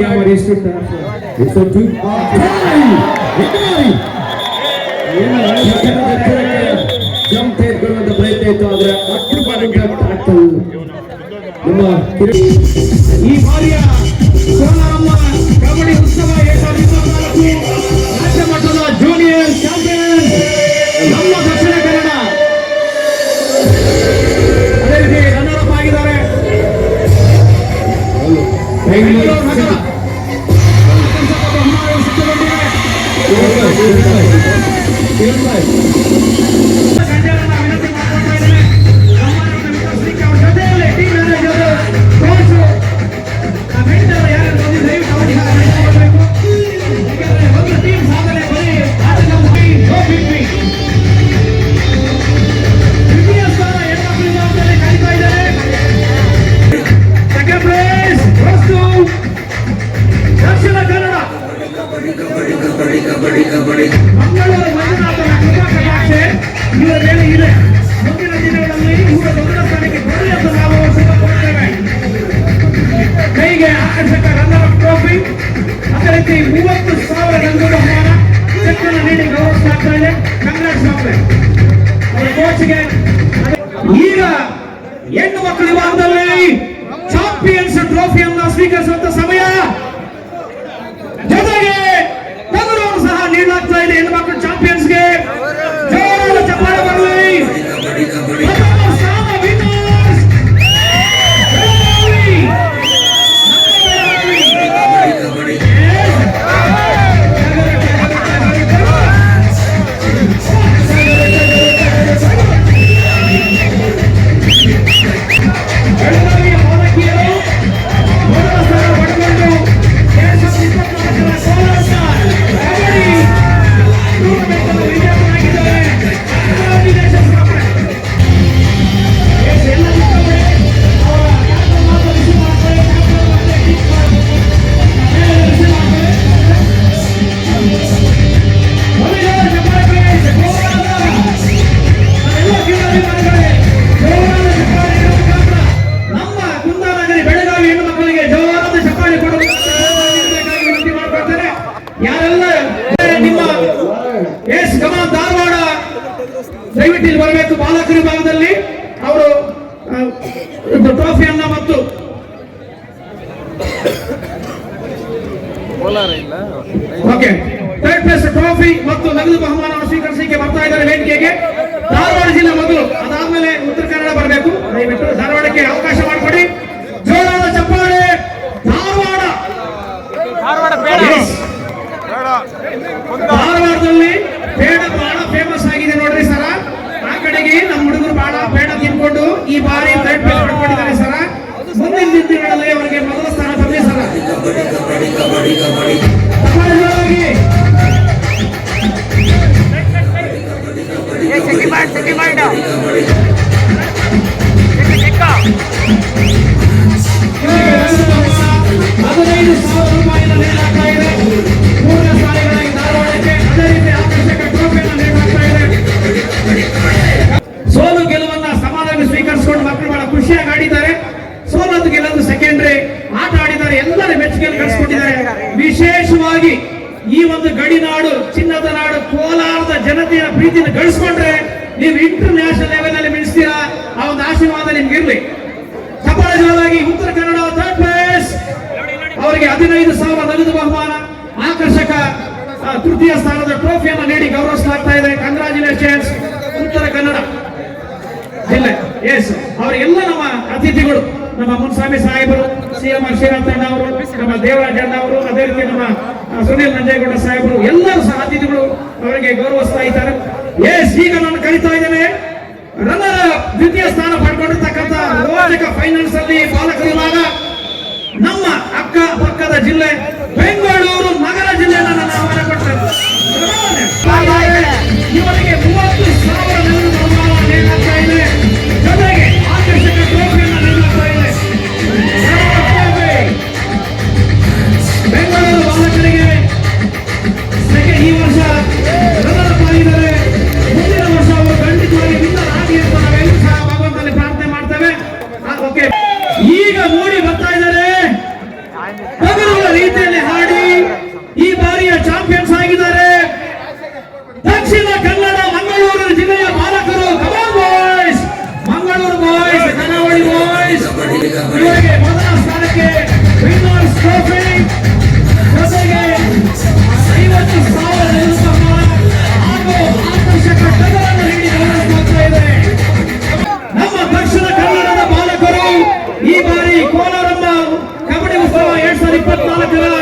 ಯಾವ ಜಂಪ್ ತೆಗೆದುಕೊಳ್ಳುವಂತ ಪ್ರಯತ್ನ ಇತ್ತು ಆದ್ರೆ ನಮ್ಮ ಈ ಬಾರಿಯ ಕೋಲಾರಮ್ಮ ಕಬಡ್ಡಿ ಉತ್ಸವ Tuyến 7 Tuyến 7 ಮಂಗಳೂರು ಮಂಜುನಾಥನ ಕೃಪಾ ಕಟಾಕ್ಷೆ ಇವರ ಮೇಲೆ ಇದೆ ಮುಂದಿನ ದಿನಗಳಲ್ಲಿ ಇವರ ಮೊದಲ ಸ್ಥಾನಕ್ಕೆ ಬರಲಿ ಅಂತ ನಾವು ಶುಭ ಕೋರುತ್ತೇವೆ ಕೈಗೆ ಆಕರ್ಷಕ ರನ್ನರ್ ಟ್ರೋಫಿ ಅದೇ ರೀತಿ ಮೂವತ್ತು ಸಾವಿರ ರಂಗು ಬಹುಮಾನ ಚೆಕ್ ಅನ್ನು ನೀಡಿ ಗೌರವಿಸಲಾಗ್ತಾ ಇದೆ ಕಂಗ್ರಾಟ್ಸ್ ಮಕ್ಕಳೇ ಅವರ ಕೋಚ್ಗೆ ಈಗ ಹೆಣ್ಣು ಮಕ್ಕಳ ವಿಭಾಗದಲ್ಲಿ ಚಾಂಪಿಯನ್ಸ್ ಟ್ರೋಫಿಯನ್ನ ಸ್ವೀಕರಿಸುವಂತ ಓಕೆ. ಥರ್ಡ್ ಪ್ಲೇಸ್ ಟ್ರೋಫಿ ಮತ್ತು ನಗದು ಬಹುಮಾನ ಸ್ವೀಕರಿಸಲಿಕ್ಕೆ ಬರ್ತಾ ಇದ್ದಾರೆ ವೇದಿಕೆಗೆ. ಧಾರವಾಡ ಜಿಲ್ಲೆ ಮೊದಲು. ಅದಾದ್ಮೇಲೆ ಉತ್ತರ ಕನ್ನಡ ಬರಬೇಕು. ದಯವಿಟ್ಟು ಧಾರವಾಡಕ್ಕೆ ಅವಕಾಶ ಮಾಡಿಕೊಡಿ. ಜೋರಾದ ಚಪ್ಪಾಳೆ. ಧಾರವಾಡ. ಧಾರವಾಡದಲ್ಲಿ ಬೇಡ ಬಹಳ ಫೇಮಸ್ ಆಗಿದೆ ನೋಡ್ರಿ ಸರ. ಆ ಕಡೆಗೆ ನಮ್ಮ ಹುಡುಗರು ಬಹಳ ಬೇಡ ತಿನ್ಕೊಂಡು ಈ ಬಾರಿ ಥರ್ಡ್ ಪ್ಲೇಸ್ ಪಡ್ಕೊಂಡಿದ್ದಾರೆ ಸರ ಮುಂದಿನ ದಿನಗಳಲ್ಲಿ ಅವರಿಗೆ ಮೊದಲ ಸ್ಥಾನ ಬರಲಿ ಸರ ಚಿಕ್ಕ ಹದಿನೈದು ಸಾವಿರ ರೂಪಾಯಿನ ಇದೆ ಮೂರನೇ ಸ್ಥಾನಗಳಾಗಿ ಧಾರವಾಡಕ್ಕೆ ಅದೇ ರೀತಿ ಆಕರ್ಷಕ ಟ್ರೋಫಿಯನ್ನು ಇದೆ ಸೋಲು ಗೆಲುವನ್ನ ಸಮಾಧಾನ ಸ್ವೀಕರಿಸಿಕೊಂಡು ಮಕ್ಕಳು ಬಹಳ ಖುಷಿಯಾಗಿ ಆಡಿದ್ದಾರೆ. ಸೋಲದು ಗೆಲ್ಲದು ಸೆಕೆಂಡ್ರಿ ಎಲ್ಲರ ಮೆಚ್ಚುಗೆಯನ್ನು ಗಳಿಸ್ಕೊಂಡಿದ್ದಾರೆ ವಿಶೇಷವಾಗಿ ಈ ಒಂದು ಗಡಿನಾಡು ಚಿನ್ನದ ನಾಡು, ಕೋಲಾರದ ಜನತೆಯ ಪ್ರೀತಿಯನ್ನು ಗಳಿಸ್ಕೊಂಡ್ರೆ ನೀವು ಇಂಟರ್ ನ್ಯಾಷನಲ್ ಲೆವೆಲ್ ಅಲ್ಲಿ ಆ ಒಂದು ಆಶೀರ್ವಾದ ನಿಮ್ಗೆ ಇರಲಿ. ಚಪ್ಪಾಳೆ ಉತ್ತರ ಕನ್ನಡ ಥರ್ಡ್ ಪ್ಲೇಸ್ ಅವರಿಗೆ ಹದಿನೈದು ಸಾವಿರ ನಗದು ಬಹುಮಾನ. ಆಕರ್ಷಕ ತೃತೀಯ ಸ್ಥಾನದ ಟ್ರೋಫಿಯನ್ನು ನೀಡಿ ಗೌರವಿಸಲಾಗ್ತಾ ಇದೆ ಕಂಗ್ರಾಚುಲೇಷನ್ಸ್ ಉತ್ತರ ಕನ್ನಡ. ಜಿಲ್ಲೆ ಎಸ್ ಅವರಿಗೆಲ್ಲ ನಮ್ಮ ಅತಿಥಿಗಳು. ನಮ್ಮ ಮುನ್ಸ್ವಾಮಿ ಸಾಹೇಬರು, ಸಿ ಎಂ ಆರ್ ಅಣ್ಣ ಅವರು, ನಮ್ಮ ದೇವರಾಜ ಅಣ್ಣ ಅವರು, ಅದೇ ರೀತಿ ನಮ್ಮ ಸುನೀಲ್ ನಂಜೇಗೌಡ ಸಾಹೇಬರು, ಎಲ್ಲರೂ ಸಹ ಅತಿಥಿಗಳು ಅವರಿಗೆ ಗೌರವಿಸ್ತಾ ಇದ್ದಾರೆ. ಎಸ್ ಈಗ ನಾನು ಕರಿತಾ ಇದ್ದೇನೆ. ರನ್ನರ್ ದ್ವಿತೀಯ ಸ್ಥಾನ ಪಡ್ಕೊಂಡಿರ್ತಕ್ಕಂಥ ರೋಚಕ ಫೈನಲ್ಸ್ ಅಲ್ಲಿ ಬಾಲಕರ ನಮ್ಮ ಅಕ್ಕ ಪಕ್ಕದ ಜಿಲ್ಲೆ ಬೆಂಗಳೂರು ನಗರ ಜಿಲ್ಲೆಯನ್ನು ಈಗ ಮೂಡಿ ಬರ್ತಾ ಇದ್ದಾರೆ. ಬಗಲುಗಳ ರೀತಿಯಲ್ಲಿ ಹಾಡಿ ಈ ಬಾರಿಯ ಚಾಂಪಿಯನ್ಸ್ ಆಗಿದ್ದಾರೆ. ದಕ್ಷಿಣ ಕನ್ನಡ ಮಂಗಳೂರು ಜಿಲ್ಲೆಯ ಬಾಲಕರು come on boys Mangaluru boys Karavali boys ಇವರಿಗೆ ಮೊದಲ ಸ್ಥಾನಕ್ಕೆ ವಿನ್ನರ್ಸ್ ಟ್ರೋಫಿ ಈ ಕೋಲಾರಮ್ಮ ಕಬಡ್ಡಿ ಉತ್ಸವ ಎರಡ್ ಸಾವಿರದ ಇಪ್ಪತ್ನಾಲ್ಕರ